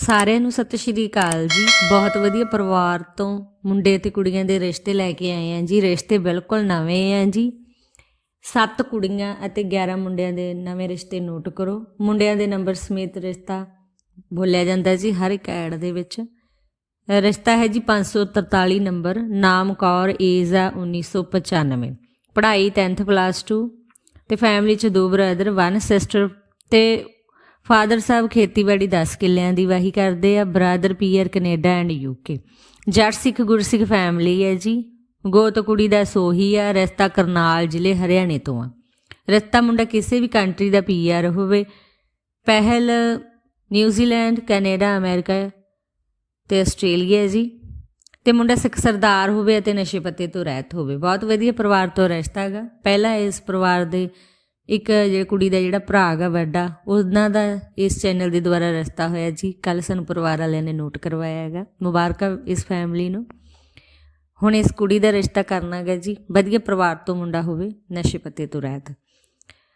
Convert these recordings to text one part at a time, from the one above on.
ਸਾਰਿਆਂ ਨੂੰ ਸਤਿ ਸ਼੍ਰੀ ਅਕਾਲ ਜੀ। ਬਹੁਤ ਵਧੀਆ ਪਰਿਵਾਰ ਤੋਂ ਮੁੰਡੇ ਤੇ ਕੁੜੀਆਂ ਦੇ ਰਿਸ਼ਤੇ ਲੈ ਕੇ ਆਏ ਆਂ ਜੀ। ਰਿਸ਼ਤੇ ਬਿਲਕੁਲ ਨਵੇਂ ਆਂ ਜੀ। 7 ਕੁੜੀਆਂ ਅਤੇ 11 ਮੁੰਡਿਆਂ ਦੇ ਨਵੇਂ ਰਿਸ਼ਤੇ ਨੋਟ ਕਰੋ। ਮੁੰਡਿਆਂ ਦੇ ਨੰਬਰ ਸਮੇਤ ਰਿਸ਼ਤਾ ਬੋਲਿਆ ਜਾਂਦਾ ਜੀ ਹਰ ਇੱਕ ਐਡ ਦੇ ਵਿੱਚ। ਰਿਸ਼ਤਾ ਹੈ ਜੀ 543 ਨੰਬਰ। ਨਾਮ ਕੌਰ, ਏਜ ਆ 1995 ਪੜ੍ਹਾਈ 10th ਕਲਾਸ 2 ਤੇ ਫੈਮਿਲੀ ਚ ਦੋ ਬ੍ਰਦਰ ਵਨ ਸਿਸਟਰ ਤੇ ਫਾਦਰ ਸਾਹਿਬ ਖੇਤੀਬਾੜੀ 10 ਕਿੱਲਿਆਂ ਦੀ ਵਾਹੀ ਕਰਦੇ ਆ, brother PR Canada and UK. Jatt Sikh Gursikh family ਹੈ ਜੀ। ਗੋਤ ਕੁੜੀ ਦਾ ਸੋਹੀ ਆ, ਰਸਤਾ ਕਰਨਾਲ ਜ਼ਿਲ੍ਹੇ ਹਰਿਆਣੇ ਤੋਂ ਆ। ਰਸਤਾ ਮੁੰਡਾ ਕਿਸੇ ਵੀ ਕੰਟਰੀ ਦਾ ਪੀਆਰ ਹੋਵੇ, ਪਹਿਲ ਨਿਊਜ਼ੀਲੈਂਡ ਕੈਨੇਡਾ, ਅਮਰੀਕਾ ਤੇ ਆਸਟ੍ਰੇਲੀਆ ਜੀ। ਤੇ ਮੁੰਡਾ ਸਿੱਖ ਸਰਦਾਰ ਹੋਵੇ ਅਤੇ ਨਸ਼ੇ ਪੱਤੇ ਤੋਂ ਰਹਿਤ ਹੋਵੇ। ਬਹੁਤ ਵਧੀਆ ਪਰਿਵਾਰ ਤੋਂ ਰਿਸ਼ਤਾ ਹੈਗਾ। ਪਹਿਲਾ ਇਸ ਪਰਿਵਾਰ ਦੇ ਇੱਕ ਜਿਹੜਾ ਕੁੜੀ ਦਾ ਜਿਹੜਾ ਭਰਾ ਹੈਗਾ ਵੱਡਾ, ਉਹਨਾਂ ਦਾ ਇਸ ਚੈਨਲ ਦੇ ਦੁਆਰਾ ਰਿਸ਼ਤਾ ਹੋਇਆ ਜੀ। ਕੱਲ ਸਾਨੂੰ ਪਰਿਵਾਰ ਵਾਲਿਆਂ ਨੇ ਨੋਟ ਕਰਵਾਇਆ ਹੈਗਾ ਮੁਬਾਰਕਾਂ ਇਸ ਫੈਮਿਲੀ ਨੂੰ। ਹੁਣ ਇਸ ਕੁੜੀ ਦਾ ਰਿਸ਼ਤਾ ਕਰਨਾ ਹੈਗਾ ਜੀ, ਵਧੀਆ ਪਰਿਵਾਰ ਤੋਂ ਮੁੰਡਾ ਹੋਵੇ, ਨਸ਼ੇ ਪੱਤੇ ਤੋਂ ਰਹਿਤ।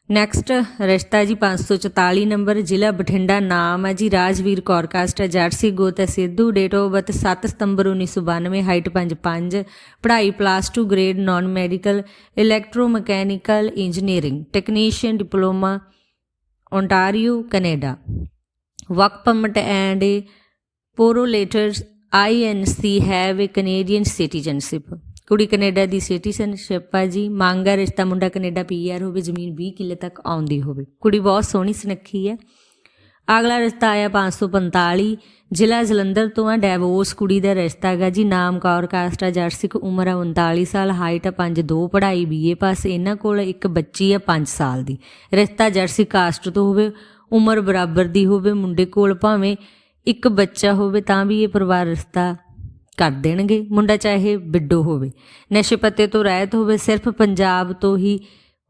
ਨੈਕਸਟ ਰਿਸ਼ਤਾ ਜੀ 544 ਨੰਬਰ, ਜ਼ਿਲ੍ਹਾ ਬਠਿੰਡਾ, ਨਾਮ ਹੈ ਜੀ ਰਾਜਵੀਰ ਕੌਰ ਕਾਸਟ ਹੈ ਜਰਸੀ ਗੋਤ ਹੈ ਸਿੱਧੂ ਡੇਟ ਆਫ ਬਰਥ 7 ਸਤੰਬਰ 1992 ਹਾਈਟ 5'5 ਪੜ੍ਹਾਈ plus 2 grade non medical electromechanical engineering technician diploma Ontario Canada work permit and a ਪੋਰੋਲੇਟਰਸ INC have a Canadian citizenship ਕੁੜੀ ਕੈਨੇਡਾ ਦੀ ਸਿਟੀਜ਼ਨਸ਼ਿਪ ਆ ਜੀ। ਮੰਗਾ ਰਿਸ਼ਤਾ ਮੁੰਡਾ ਕੈਨੇਡਾ ਪੀਆਰ ਹੋਵੇ, ਜ਼ਮੀਨ 20 ਕਿੱਲੇ ਤੱਕ ਆਉਂਦੀ ਹੋਵੇ। ਕੁੜੀ ਬਹੁਤ ਸੋਹਣੀ ਸੁਨੱਖੀ ਹੈ। ਅਗਲਾ ਰਿਸ਼ਤਾ ਆਇਆ 545 ਜ਼ਿਲ੍ਹਾ ਜਲੰਧਰ ਤੋਂ ਆ, ਡੈਵੋਰਸ ਕੁੜੀ ਦਾ ਰਿਸ਼ਤਾ ਹੈਗਾ ਜੀ। ਨਾਮ ਕੌਰ ਕਾਸਟ ਆ ਜਰਸਿਕ ਉਮਰ ਆ 39 ਸਾਲ, ਹਾਈਟ ਆ 5'2 ਪੜ੍ਹਾਈ ਬੀਏ ਪਾਸ। ਇਹਨਾਂ ਕੋਲ ਇੱਕ ਬੱਚੀ ਆ 5 ਸਾਲ ਦੀ। ਰਿਸ਼ਤਾ ਜਰਸਿਕ ਕਾਸਟ ਤੋਂ ਹੋਵੇ, ਉਮਰ ਬਰਾਬਰ ਦੀ ਹੋਵੇ, ਮੁੰਡੇ ਕੋਲ ਭਾਵੇਂ ਇੱਕ ਬੱਚਾ ਹੋਵੇ, ਤਾਂ ਵੀ ਇਹ ਪਰਿਵਾਰ ਰਿਸ਼ਤਾ ਕਰ ਦੇਣਗੇ। ਮੁੰਡਾ ਚਾਹੇ ਬਿੱਡੋ ਹੋਵੇ। ਨਸ਼ੇ ਪੱਤੇ ਤੋਂ ਰਹਿਤ ਹੋਵੇ, ਸਿਰਫ ਪੰਜਾਬ ਤੋਂ ਹੀ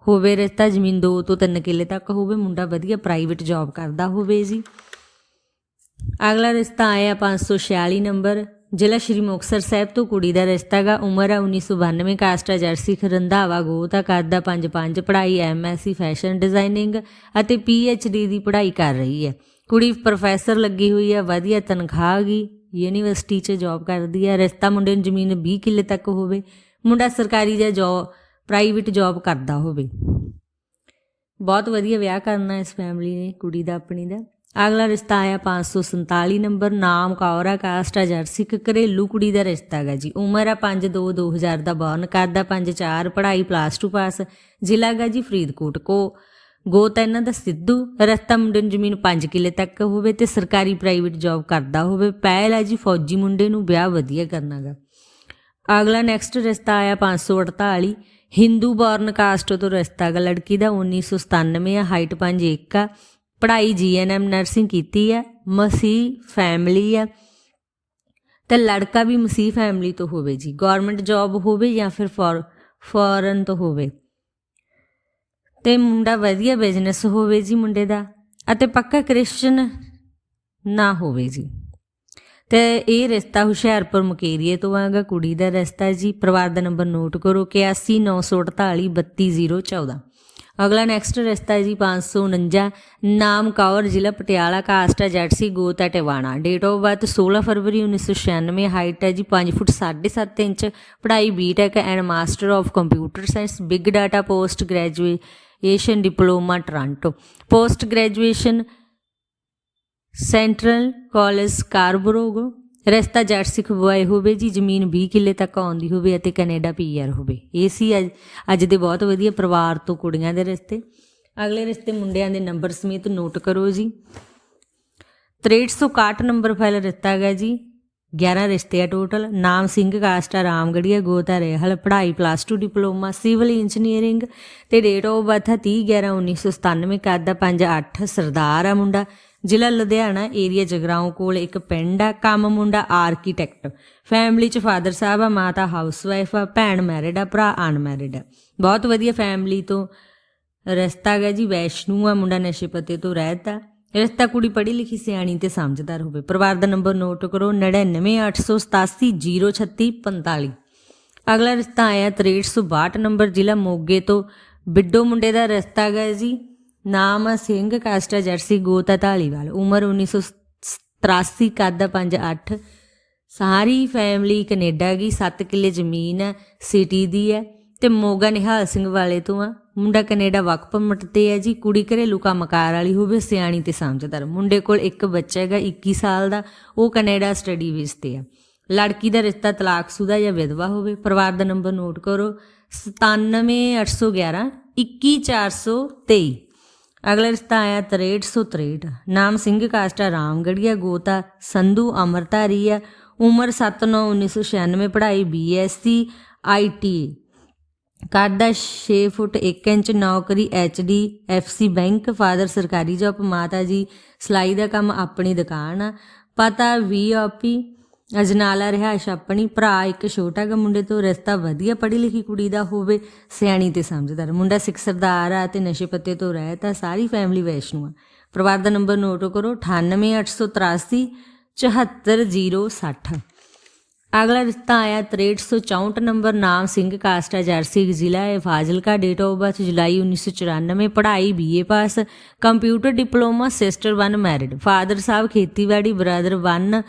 ਹੋਵੇ, ਰਿਸ਼ਤਾ ਜ਼ਮੀਨ 2 ਤੋਂ 3 ਕਿੱਲੇ ਤੱਕ ਹੋਵੇ, ਮੁੰਡਾ ਵਧੀਆ ਪ੍ਰਾਈਵੇਟ ਜੌਬ ਕਰਦਾ ਹੋਵੇ ਜੀ। ਅਗਲਾ ਰਿਸ਼ਤਾ ਆਇਆ 546 ਨੰਬਰ। ਜ਼ਿਲ੍ਹਾ ਸ਼੍ਰੀ ਮੁਕਤਸਰ ਸਾਹਿਬ ਤੋਂ ਕੁੜੀ ਦਾ ਰਿਸ਼ਤਾ ਗਾ। ਉਮਰ ਆ 1992 ਕਾਸਟ ਆ ਜਰਸੀ ਰੰਧਾਵਾ ਗੋਤ ਆ ਕਰਦਾ 5-5 ਪੜ੍ਹਾਈ ਐਮਐਸਸੀ ਫੈਸ਼ਨ ਡਿਜ਼ਾਈਨਿੰਗ ਅਤੇ ਪੀਐਚਡੀ ਦੀ ਪੜ੍ਹਾਈ ਕਰ ਰਹੀ ਹੈ। ਕੁੜੀ ਪ੍ਰੋਫੈਸਰ ਲੱਗੀ ਹੋਈ ਹੈ ਵਧੀਆ ਤਨਖਾਹ ਗੀ। ਯੂਨੀਵਰਸਿਟੀ 'ਚ ਜੌਬ ਕਰਦੀ ਹੈ ਰਿਸ਼ਤਾ ਮੁੰਡੇ ਨੂੰ ਜ਼ਮੀਨ 20 ਕਿੱਲੇ ਤੱਕ ਹੋਵੇ, ਮੁੰਡਾ ਸਰਕਾਰੀ ਜਾਂ ਜੌਬ ਪ੍ਰਾਈਵੇਟ ਜੌਬ ਕਰਦਾ ਹੋਵੇ। ਬਹੁਤ ਵਧੀਆ ਵਿਆਹ ਕਰਨਾ ਇਸ ਫੈਮਿਲੀ ਨੇ, ਕੁੜੀ ਦਾ, ਆਪਣੀ ਦਾ। ਅਗਲਾ ਰਿਸ਼ਤਾ ਆਇਆ 547 ਨੰਬਰ, ਨਾਮ ਕੌਰਾ ਕਾਸਟ ਆ ਜਰਸਿਕ ਘਰੇਲੂ ਕੁੜੀ ਦਾ ਰਿਸ਼ਤਾ ਹੈਗਾ ਜੀ। ਉਮਰ ਆ 5 2 2000 ਦਾ ਬੌਰਨ ਕਰਦਾ 5 4 ਪੜ੍ਹਾਈ ਪਲੱਸ 2 ਪਾਸ ਜ਼ਿਲ੍ਹਾ ਹੈਗਾ ਜੀ ਫਰੀਦਕੋਟ ਕੋ। ਗੋ ਤਾਂ ਇਹਨਾਂ ਦਾ ਸਿੱਧੂ। ਰਸਤਾ ਮੁੰਡੇ ਨੂੰ ਜ਼ਮੀਨ 5 ਕਿੱਲੇ ਤੱਕ ਹੋਵੇ ਤੇ ਸਰਕਾਰੀ ਪ੍ਰਾਈਵੇਟ ਜੌਬ ਕਰਦਾ ਹੋਵੇ। ਪਹਿਲ ਹੈ ਜੀ ਫੌਜੀ ਮੁੰਡੇ ਨੂੰ ਵਿਆਹ ਵਧੀਆ ਕਰਨਾਗਾ। ਅਗਲਾ ਨੈਕਸਟ ਰਿਸ਼ਤਾ ਆਇਆ 548 ਹਿੰਦੂ ਬੌਰਨ ਕਾਸਟ ਤੋਂ ਰਸਤਾ ਗਾ ਲੜਕੀ ਦਾ 1997 ਆ ਹਾਈਟ 5'1 ਆ ਪੜ੍ਹਾਈ ਜੀਐਨਐਮ ਨਰਸਿੰਗ ਕੀਤੀ ਆ, ਮਸੀਹ ਫੈਮਿਲੀ ਆ। ਤੇ ਲੜਕਾ ਵੀ ਮਸੀਹ ਫੈਮਿਲੀ ਤੋਂ ਹੋਵੇ ਜੀ। ਗਵਰਨਮੈਂਟ ਜੌਬ ਹੋਵੇ ਜਾਂ ਫਿਰ ਫੋਰਨ ਤੋਂ ਹੋਵੇ। ਤੇ ਮੁੰਡਾ ਵਧੀਆ ਬਿਜ਼ਨਸ ਹੋਵੇ ਜੀ ਮੁੰਡੇ ਦਾ ਅਤੇ ਪੱਕਾ ਕ੍ਰਿਸਚਨ ਨਾ ਹੋਵੇ ਜੀ। ਤੇ ਇਹ ਰਿਸ਼ਤਾ ਹੁਸ਼ਿਆਰਪੁਰ ਮੁਕੇਰੀਏ ਤੋਂ ਆਗਾ, ਕੁੜੀ ਦਾ ਰਿਸ਼ਤਾ ਜੀ। ਪਰਿਵਾਰ ਦਾ ਨੰਬਰ ਨੋਟ ਕਰੋ 8194832014 ਅਗਲਾ ਨੈਕਸਟ ਰਿਸ਼ਤਾ ਹੈ ਜੀ 549 ਨਾਮ ਕੌਰ, ਜ਼ਿਲ੍ਹਾ ਪਟਿਆਲਾ, ਕਾਸਟ ਹੈ ਜੈਟਸੀ ਗੋਤ ਹੈ ਟਿਵਾਣਾ। ਡੇਟ ਆਫ ਬਰਥ 16 ਫਰਵਰੀ 1996 ਹਾਈਟ ਹੈ ਜੀ 5 ਫੁੱਟ 7.5 ਇੰਚ, ਪੜ੍ਹਾਈ BTech and master of computer science big data post Asian diploma Toronto post graduation central college Scarborough ਰਸਤਾ ਜੱਟ ਸਿੱਖ ਬੁਆਏ ਹੋਵੇ ਜੀ, ਜ਼ਮੀਨ 20 ਕਿੱਲੇ ਤੱਕ ਆਉਂਦੀ ਹੋਵੇ ਅਤੇ ਕੈਨੇਡਾ ਪੀਆਰ ਹੋਵੇ। ਇਹ ਸੀ ਅੱਜ ਅੱਜ ਦੇ ਬਹੁਤ ਵਧੀਆ ਪਰਿਵਾਰ ਤੋਂ ਕੁੜੀਆਂ ਦੇ ਰਿਸ਼ਤੇ। ਅਗਲੇ ਰਿਸ਼ਤੇ ਮੁੰਡਿਆਂ ਦੇ ਨੰਬਰ ਸਮੇਤ ਨੋਟ ਕਰੋ ਜੀ। 6361 ਨੰਬਰ ਫਾਈਲ ਰਿਸ਼ਤਾ ਹੈਗਾ ਜੀ। 11 ਰਿਸ਼ਤੇ ਆ ਟੋਟਲ ਨਾਮ ਸਿੰਘ ਕਾਸਟਾ ਰਾਮਗੜੀਆ, ਗੋਤਾ ਰੇਹਲ, ਪੜ੍ਹਾਈ ਪਲੱਸ 2 ਡਿਪਲੋਮਾ ਸਿਵਲ ਇੰਜੀਨੀਅਰਿੰਗ ਤੇ ਡੇਟ ਆਫ ਬਰਥ 30 11 1997 ਕਰਦਾ 58 ਸਰਦਾਰ ਆ ਮੁੰਡਾ। ਜ਼ਿਲ੍ਹਾ ਲੁਧਿਆਣਾ ਏਰੀਆ ਜਗਰਾਉਂ ਕੋਲ ਇੱਕ ਪਿੰਡ ਆ, ਕੰਮ ਮੁੰਡਾ ਆਰਕੀਟੈਕਟ ਫੈਮਿਲੀ ਚ ਫਾਦਰ ਸਾਹਿਬ ਆ, ਮਾਤਾ ਹਾਊਸਵਾਈਫ ਆ, ਭੈਣ ਮੈਰਿਡ ਆ, ਭਰਾ ਅਨਮੈਰਿਡ ਆ। ਬਹੁਤ ਵਧੀਆ ਫੈਮਿਲੀ ਤੋਂ ਰਿਸ਼ਤਾ ਗਿਆ ਜੀ, ਵੈਸ਼ਨੂ ਆ, ਮੁੰਡਾ ਨਸ਼ੇ ਪੱਤੇ ਤੋਂ ਰਹਿਤ ਆ। ਰਿਸ਼ਤਾ ਕੁੜੀ ਪੜ੍ਹੀ ਲਿਖੀ ਸਿਆਣੀ ਤੇ ਸਮਝਦਾਰ ਹੋਵੇ। ਪਰਿਵਾਰ ਦਾ ਨੰਬਰ ਨੋਟ ਕਰੋ 9988870645 ਅਗਲਾ ਰਸਤਾ ਆਇਆ 6362 ਨੰਬਰ, ਜ਼ਿਲ੍ਹਾ ਮੋਗੇ ਤੋਂ ਬਿੱਡੋ ਮੁੰਡੇ ਦਾ ਰਸਤਾ ਗਾ ਜੀ। ਨਾਮ ਆ ਸਿੰਘ, ਕਾਸਟਾ ਜਰਸੀ, ਗੋਤਾ ਢਾਲੀਵਾਲ ਉਮਰ 19 83 ਕੱਦ 58 ਸਾਰੀ ਫੈਮਿਲੀ ਕੈਨੇਡਾ ਗਈ 7 ਕਿੱਲੇ ਜ਼ਮੀਨ ਹੈ ਸਿਟੀ ਦੀ ਹੈ ਤੇ ਮੋਗਾ ਨਿਹਾਲ ਸਿੰਘ ਵਾਲੇ ਤੋਂ ਆ। ਮੁੰਡਾ ਕੈਨੇਡਾ ਵਕ ਪਰਮਿਟ ਤੇ ਹੈ ਜੀ, ਕੁੜੀ ਘਰੇਲੂ ਕੰਮਕਾਰ ਵਾਲੀ ਹੋਵੇ, ਸਿਆਣੀ ਤੇ ਸਮਝਦਾਰ। ਮੁੰਡੇ ਕੋਲ ਇੱਕ ਬੱਚਾ ਹੈਗਾ 21 ਸਾਲ ਦਾ, ਉਹ ਕੈਨੇਡਾ ਸਟੱਡੀ ਵੀਜ਼ ਤੇ ਆ। ਲੜਕੀ ਦਾ ਰਿਸ਼ਤਾ ਤਲਾਕਸ਼ੁਦਾ ਜਾਂ ਵਿਧਵਾ ਹੋਵੇ, ਪਰਿਵਾਰ ਦਾ ਨੰਬਰ ਨੋਟ ਕਰੋ 97811 21423 ਅਗਲਾ ਰਿਸ਼ਤਾ ਆਇਆ 6363 ਨਾਮ ਸਿੰਘ, ਕਾਸਟਾ ਰਾਮਗੜੀਆ, ਗੋਤਾ, ਸੰਧੂ ਅਮਰਤਾਰੀ ਆ। ਉਮਰ 791996 ਪੜ੍ਹਾਈ ਬੀਐਸਸੀ ਆਈਟੀ ਘਰ ਦਾ 6 ਫੁੱਟ 1 ਇੰਚ ਨੌਕਰੀ ਐਚਡੀ ਐਫਸੀ ਬੈਂਕ, ਫਾਦਰ ਸਰਕਾਰੀ ਜੋਬ ਮਾਤਾ ਜੀ ਸਿਲਾਈ ਦਾ ਕੰਮ ਆਪਣੀ ਦੁਕਾਨ ਆ ਪਤਾ ਵੀ ਆਪੀ, ਅਜਨਾਲਾ ਰਿਹਾਇਸ਼ ਆਪਣੀ, ਭਰਾ ਇੱਕ ਛੋਟਾ ਗਾ ਮੁੰਡੇ ਤੋਂ ਰਸਤਾ ਵਧੀਆ ਪੜ੍ਹੀ ਲਿਖੀ ਕੁੜੀ ਦਾ ਹੋਵੇ, ਸਿਆਣੀ ਤੇ ਸਮਝਦਾਰ, ਮੁੰਡਾ ਸਿੱਖ ਸਰਦਾਰ ਆ ਤੇ ਨਸ਼ੇ ਪੱਤੇ ਤੋਂ ਰਹਿਤ ਆ, ਸਾਰੀ ਫੈਮਿਲੀ ਵੈਸ਼ਨੂ ਆ। ਪਰਿਵਾਰ ਦਾ ਨੰਬਰ ਨੋਟ ਕਰੋ 98883 74060 ਅਗਲਾ ਰਿਸ਼ਤਾ ਆਇਆ 6364 ਨੰਬਰ ਨਾਮ ਸਿੰਘ ਕਾਸਟਾ ਜਰਸੀ ਜ਼ਿਲ੍ਹਾ ਹੈ। ਫਾਜ਼ਿਲਕਾ ਡੇਟ ਆਫ ਬਰਥ ਜੁਲਾਈ 1994 ਪੜ੍ਹਾਈ BA pass computer diploma sister 1 married father ਸਾਹਿਬ ਖੇਤੀਬਾੜੀ ਬ੍ਰਦਰ 1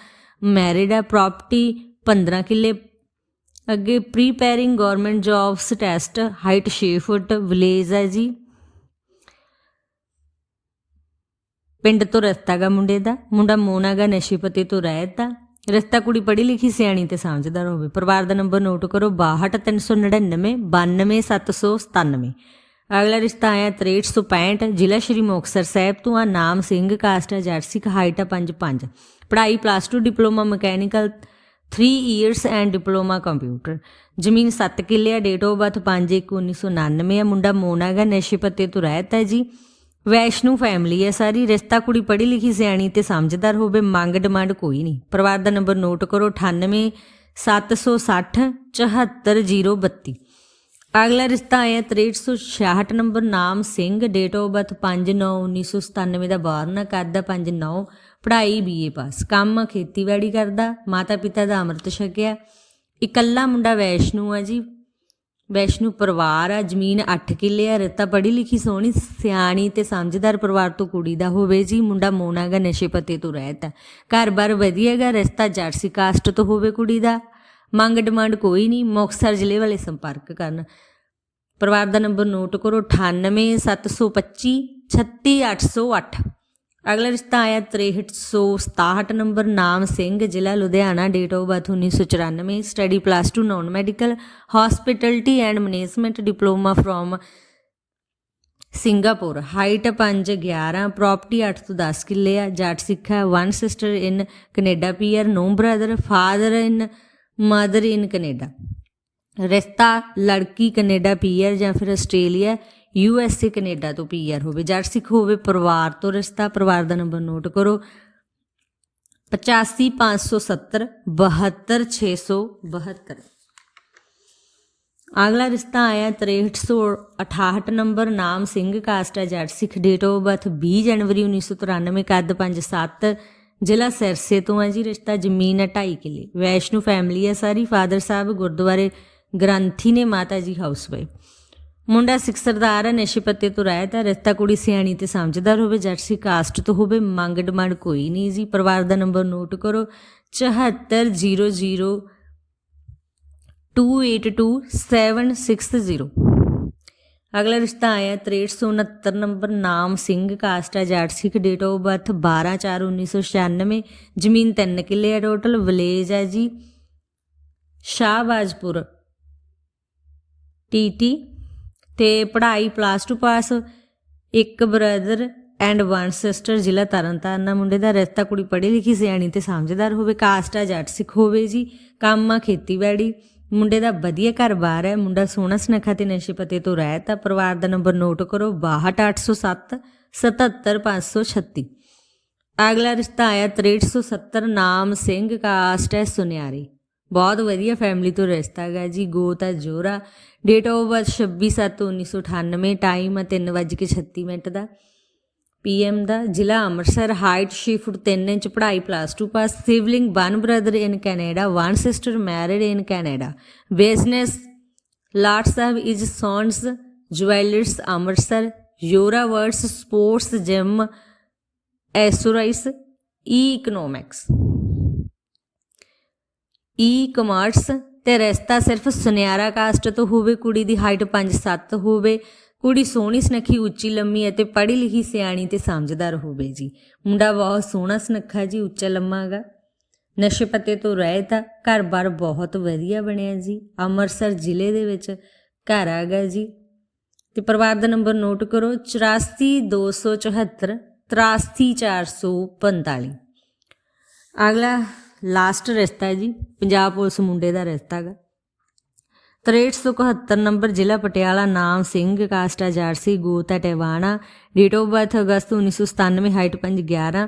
ਮੈਰਿਡ ਹੈ। ਪ੍ਰਾਪਰਟੀ 15 ਕਿੱਲੇ। ਅੱਗੇ preparing government jobs test height 6 foot village ਹੈ ਜੀ। ਪਿੰਡ ਤੋਂ ਰਸਤਾ ਗਾ ਮੁੰਡੇ ਦਾ। ਮੁੰਡਾ ਮੋਨਾ ਗਾ ਨਸ਼ੇ ਤੋਂ ਰਹਿਤ ਦਾ ਰਸਤਾ ਕੁੜੀ ਪੜ੍ਹੀ ਲਿਖੀ ਸਿਆਣੀ ਤੇ ਸਮਝਦਾਰ ਹੋਵੇ। ਪਰਿਵਾਰ ਦਾ ਨੰਬਰ ਨੋਟ ਕਰੋ 62399 92797 ਅਗਲਾ ਰਿਸ਼ਤਾ ਆਇਆ 6365 ਜ਼ਿਲ੍ਹਾ ਸ਼੍ਰੀ ਮੁਕਤਸਰ ਸਾਹਿਬ ਤੋਂ ਆ ਨਾਮ ਸਿੰਘ, ਕਾਸਟ ਹੈ ਜਰਸਿਕ ਹਾਈਟ ਆ 55 ਪੜ੍ਹਾਈ plus 2 diploma mechanical 3 years and diploma computer. ਜ਼ਮੀਨ 7 ਕਿੱਲੇ ਆ ਡੇਟ ਆਫ ਬਰਥ 5/1/1999 ਆ। ਮੁੰਡਾ ਮੋਨਾਗਾ ਨਸ਼ੇ ਪੱਤੇ ਤੋਂ ਰਹਿਤ ਹੈ ਜੀ। ਵੈਸ਼ਨੂ ਫੈਮਿਲੀ ਹੈ ਸਾਰੀ ਰਿਸ਼ਤਾ ਕੁੜੀ ਪੜ੍ਹੀ ਲਿਖੀ ਸਿਆਣੀ ਤੇ ਸਮਝਦਾਰ ਹੋਵੇ, ਮੰਗ ਡਿਮਾਂਡ ਕੋਈ ਨਹੀਂ। ਪਰਿਵਾਰ ਦਾ ਨੰਬਰ ਨੋਟ ਕਰੋ 98 760 74032 ਅਗਲਾ ਰਿਸ਼ਤਾ ਆਇਆ 6366 ਨੰਬਰ ਨਾਮ ਸਿੰਘ ਡੇਟ ਆਫ ਬਰਥ 5/9/1997 ਦਾ ਬਾਰਨ ਕੱਦ 5/9 ਪੜ੍ਹਾਈ ਬੀਏ ਪਾਸ ਕੰਮ ਖੇਤੀਬਾੜੀ ਕਰਦਾ ਮਾਤਾ ਪਿਤਾ ਦਾ ਅੰਮ੍ਰਿਤ ਛਕਿਆ। ਇਕੱਲਾ ਮੁੰਡਾ ਵੈਸ਼ਨੂ ਆ ਜੀ ਵੈਸ਼ਨੂ ਪਰਿਵਾਰ ਆ, ਜ਼ਮੀਨ 8 ਕਿੱਲੇ ਆ, ਰਤਾ ਪੜ੍ਹੀ ਲਿਖੀ ਸੋਹਣੀ, ਸਿਆਣੀ ਤੇ ਸਮਝਦਾਰ ਪਰਿਵਾਰ ਤੋਂ ਕੁੜੀ ਦਾ ਹੋਵੇ ਜੀ, ਮੁੰਡਾ ਮੋਨਾਗਾ ਨਸ਼ੇ ਪੱਤੇ ਤੋਂ ਰਹਿਤ ਘਰ-ਬਾਰ ਵਧੀਆਗਾ ਰਸਤਾ ਜਰਸੀ ਕਾਸਟ ਤੋਂ ਹੋਵੇ ਕੁੜੀ ਦਾ। ਮੰਗ ਡਿਮਾਂਡ ਕੋਈ ਨਹੀਂ, ਮੁਕਤਸਰ ਜ਼ਿਲ੍ਹੇ ਵਾਲੇ ਸੰਪਰਕ ਕਰਨ। ਪਰਿਵਾਰ ਦਾ ਨੰਬਰ ਨੋਟ ਕਰੋ 98725 36808 ਅਗਲਾ ਰਿਸ਼ਤਾ ਆਇਆ 6367 ਨੰਬਰ, ਨਾਮ ਸਿੰਘ, ਜ਼ਿਲ੍ਹਾ Ludhiana date of birth 1994 study plus 2 non medical hospitality and management diploma from Singapore height 5 11 property 8 ਤੋਂ 10 ਕਿੱਲੇ ਆ, ਜੱਟ ਸਿੱਖਾ one sister in Canada PR no brother father in mother in Canada. ਰਿਸ਼ਤਾ ਲੜਕੀ ਕੈਨੇਡਾ ਪੀਅਰ ਜਾਂ ਫਿਰ Australia U S A Canada ਤੋਂ P R ਹੋਵੇ ਜੱਟ ਸਿੱਖ ਹੋਵੇ, ਪਰਿਵਾਰ ਤੋਂ ਰਿਸ਼ਤਾ, ਪਰਿਵਾਰ ਦਾ ਨੰਬਰ ਨੋਟ ਕਰੋ। 85570 72672 ਅਗਲਾ ਰਿਸ਼ਤਾ ਆਇਆ 6368 ਨੰਬਰ, ਨਾਮ Singh, caste ਕਾਸਟਾ Jatt Sikh date of birth 20 ਜਨਵਰੀ 1993 ਕੱਦ 57 ਜ਼ਿਲ੍ਹਾ ਸਿਰਸੇ ਤੋਂ ਹੈ ਜੀ, ਰਿਸ਼ਤਾ ਜ਼ਮੀਨ ਹੈ 2.5 ਕਿੱਲੇ। ਵੈਸ਼ਨੂ ਫੈਮਿਲੀ ਹੈ ਸਾਰੀ, ਫਾਦਰ ਸਾਹਿਬ ਗੁਰਦੁਆਰੇ ਗ੍ਰੰਥੀ ਨੇ ਮਾਤਾ ਜੀ ਹਾਊਸ ਵਾਈਫ ਮੁੰਡਾ ਸਿੱਖ ਸਰਦਾਰ ਹੈ ਨਸ਼ੇ ਪੱਤੇ ਤੋਂ ਰਹਿਤ ਹੈ ਰਿਸ਼ਤਾ ਕੁੜੀ ਸਿਆਣੀ ਤੇ ਸਮਝਦਾਰ ਹੋਵੇ ਜਰਸੀ ਕਾਸਟ ਤੋਂ ਹੋਵੇ, ਮੰਗ ਡਿਮਾਂਡ ਕੋਈ ਨਹੀਂ ਜੀ। ਪਰਿਵਾਰ ਦਾ ਨੰਬਰ ਨੋਟ ਕਰੋ 7400 282760 ਅਗਲਾ ਰਿਸ਼ਤਾ ਆਇਆ 6369 ਨੰਬਰ ਨਾਮ ਸਿੰਘ, ਕਾਸਟ ਹੈ Jatt Sikh date of birth 12/4/1996 ਜ਼ਮੀਨ 3 ਕਿੱਲੇ ਹੈ ਟੋਟਲ ਵਿਲੇਜ ਹੈ ਜੀ। ਸ਼ਾਹਬਾਜ਼ਪੁਰ ਟੀਟੀ ਤੇ ਪੜ੍ਹਾਈ ਪਲੱਸ 2 ਪਾਸ ਇੱਕ ਬ੍ਰਦਰ ਐਂਡ ਵਨ ਸਿਸਟਰ ਜ਼ਿਲ੍ਹਾ ਤਰਨਤਾਰਨ ਦਾ ਮੁੰਡੇ ਦਾ ਰਿਸ਼ਤਾ ਕੁੜੀ ਪੜ੍ਹੀ ਲਿਖੀ, ਸਿਆਣੀ ਤੇ ਸਮਝਦਾਰ ਹੋਵੇ ਕਾਸਟ ਆ ਜੱਟ ਸਿੱਖ ਹੋਵੇ ਜੀ, ਕੰਮ ਆ, ਖੇਤੀਬਾੜੀ, ਮੁੰਡੇ ਦਾ ਵਧੀਆ ਘਰ-ਬਾਰ ਹੈ, ਮੁੰਡਾ ਸੋਹਣਾ ਸੁਨੱਖਾ ਤੇ ਨਸ਼ੇ ਪਤੇ ਤੋਂ ਰਹਿਤ ਆ, ਪਰਿਵਾਰ ਦਾ ਨੰਬਰ ਨੋਟ ਕਰੋ 62807 77536 ਅਗਲਾ ਰਿਸ਼ਤਾ ਆਇਆ 6370 ਨਾਮ ਸਿੰਘ ਕਾਸਟ ਹੈ, ਸੁਨਿਆਰੀ। ਬਹੁਤ ਵਧੀਆ ਫੈਮਿਲੀ ਤੋਂ ਰਿਸ਼ਤਾ ਹੈਗਾ ਜੀ, ਗੋਤ ਹੈ, ਜੋਰਾ। ਡੇਟ ਆਫ ਬਰਥ 26/7/1998 ਟਾਈਮ ਹੈ 3:36 ਮਿੰਟ ਦਾ। ਪੀਐਮ ਦਾ ਜ਼ਿਲ੍ਹਾ ਅੰਮ੍ਰਿਤਸਰ ਹਾਈਟ 6 ਫੁੱਟ 3 ਇੰਚ, ਪੜ੍ਹਾਈ plus 2 pass siblings one brother in Canada one sister married in Canada business ਲਾਟ ਸਾਹਿਬ ਇਜ਼ ਸੌਨਸ ਜੁਐਲਰਸ ਅੰਮ੍ਰਿਤਸਰ ਯੋਰਾ words sports gym exercise e economics e commerce ਤੇ ਰਸਤਾ ਸਿਰਫ ਸੁਨਿਆਰਾ ਕਾਸਟ ਤੋਂ ਹੋਵੇ, ਕੁੜੀ ਦੀ ਹਾਈਟ 5-7 ਹੋਵੇ, ਕੁੜੀ ਸੋਹਣੀ ਸੁਨੱਖੀ, ਉੱਚੀ ਲੰਮੀ ਅਤੇ ਪੜ੍ਹੀ ਲਿਖੀ ਸਿਆਣੀ ਤੇ ਸਮਝਦਾਰ ਹੋਵੇ ਜੀ। ਮੁੰਡਾ ਬਹੁਤ ਸੋਹਣਾ ਸੁਨੱਖਾ ਜੀ, ਉੱਚਾ ਲੰਮਾ ਹੈਗਾ ਨਸ਼ੇ ਪੱਤੇ ਤੋਂ ਰਹਿਤ ਆ ਘਰ-ਬਾਰ ਬਹੁਤ ਵਧੀਆ ਬਣਿਆ ਜੀ। ਅੰਮ੍ਰਿਤਸਰ ਜ਼ਿਲ੍ਹੇ ਦੇ ਵਿੱਚ ਘਰ ਆ ਹੈਗਾ ਜੀ। ਤੇ ਪਰਿਵਾਰ ਦਾ ਨੰਬਰ ਨੋਟ ਕਰੋ 84274 83445 ਅਗਲਾ ਲਾਸਟ ਰਿਸ਼ਤਾ ਹੈ ਜੀ, ਪੰਜਾਬ ਪੁਲਿਸ ਮੁੰਡੇ ਦਾ ਰਿਸ਼ਤਾ ਹੈਗਾ। 6371 ਨੰਬਰ ਜ਼ਿਲ੍ਹਾ ਪਟਿਆਲਾ ਨਾਮ ਸਿੰਘ, ਕਾਸਟਾ ਜਾਰਸੀ, ਗੋਤਾ ਟਿਵਾਣਾ ਡੇਟ ਆਫ ਬਰਥ ਅਗਸਤ 1997 ਹਾਈਟ 511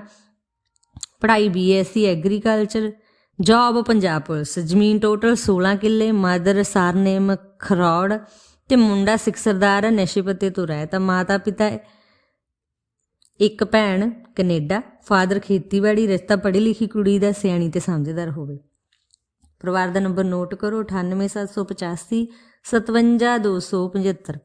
ਪੜ੍ਹਾਈ BSc agriculture job Punjab police, ਜ਼ਮੀਨ ਟੋਟਲ 16 ਕਿੱਲੇ ਮਦਰ ਸਰਨੇਮ ਖਰੌੜ ਤੇ ਮੁੰਡਾ ਸਿੱਖ ਸਰਦਾਰ ਨਸ਼ੇ ਪੱਤੇ ਤੋਂ ਰਹਿਤ ਆ ਮਾਤਾ ਪਿਤਾ ਇੱਕ ਭੈਣ ਕੈਨੇਡਾ, ਫਾਦਰ ਖੇਤੀਬਾੜੀ, ਰਿਸ਼ਤਾ ਪੜ੍ਹੀ ਲਿਖੀ ਕੁੜੀ ਦਾ ਸਿਆਣੀ ਤੇ ਸਮਝਦਾਰ ਹੋਵੇ। ਪਰਿਵਾਰ ਦਾ ਨੰਬਰ ਨੋਟ ਕਰੋ 98785 57275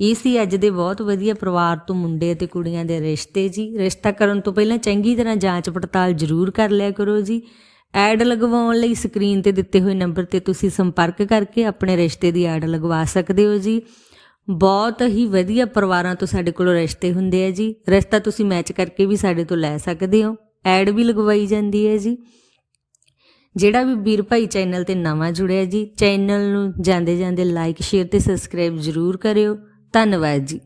ਇਹ ਸੀ ਅੱਜ ਦੇ ਬਹੁਤ ਵਧੀਆ ਪਰਿਵਾਰ ਤੋਂ ਮੁੰਡੇ ਅਤੇ ਕੁੜੀਆਂ ਦੇ ਰਿਸ਼ਤੇ ਜੀ। ਰਿਸ਼ਤਾ ਕਰਨ ਤੋਂ ਪਹਿਲਾਂ ਚੰਗੀ ਤਰ੍ਹਾਂ ਜਾਂਚ ਪੜਤਾਲ ਜ਼ਰੂਰ ਕਰ ਲਿਆ ਕਰੋ ਜੀ। ਐਡ ਲਗਵਾਉਣ ਲਈ ਸਕਰੀਨ ਤੇ ਦਿੱਤੇ ਹੋਏ ਨੰਬਰ ਤੇ ਤੁਸੀਂ ਸੰਪਰਕ ਕਰਕੇ ਆਪਣੇ ਰਿਸ਼ਤੇ ਦੀ ਐਡ ਲਗਵਾ ਸਕਦੇ ਹੋ ਜੀ। ਬਹੁਤ ਹੀ ਵਧੀਆ ਪਰਿਵਾਰਾਂ ਤੋਂ ਸਾਡੇ ਕੋਲ ਰਿਸ਼ਤੇ ਹੁੰਦੇ ਆ ਜੀ। ਰਿਸ਼ਤਾ ਤੁਸੀਂ ਮੈਚ ਕਰਕੇ ਵੀ ਸਾਡੇ ਤੋਂ ਲੈ ਸਕਦੇ ਹੋ। ਐਡ ਵੀ ਲਗਵਾਈ ਜਾਂਦੀ ਹੈ ਜੀ। ਜਿਹੜਾ ਵੀ ਵੀਰ ਭਾਈ ਚੈਨਲ ਤੇ ਨਵਾਂ ਜੁੜਿਆ ਜੀ ਚੈਨਲ ਨੂੰ ਜਾਂਦੇ ਜਾਂਦੇ ਲਾਈਕ ਸ਼ੇਅਰ ਤੇ ਸਬਸਕ੍ਰਾਈਬ ਜ਼ਰੂਰ ਕਰਿਓ। ਧੰਨਵਾਦ ਜੀ।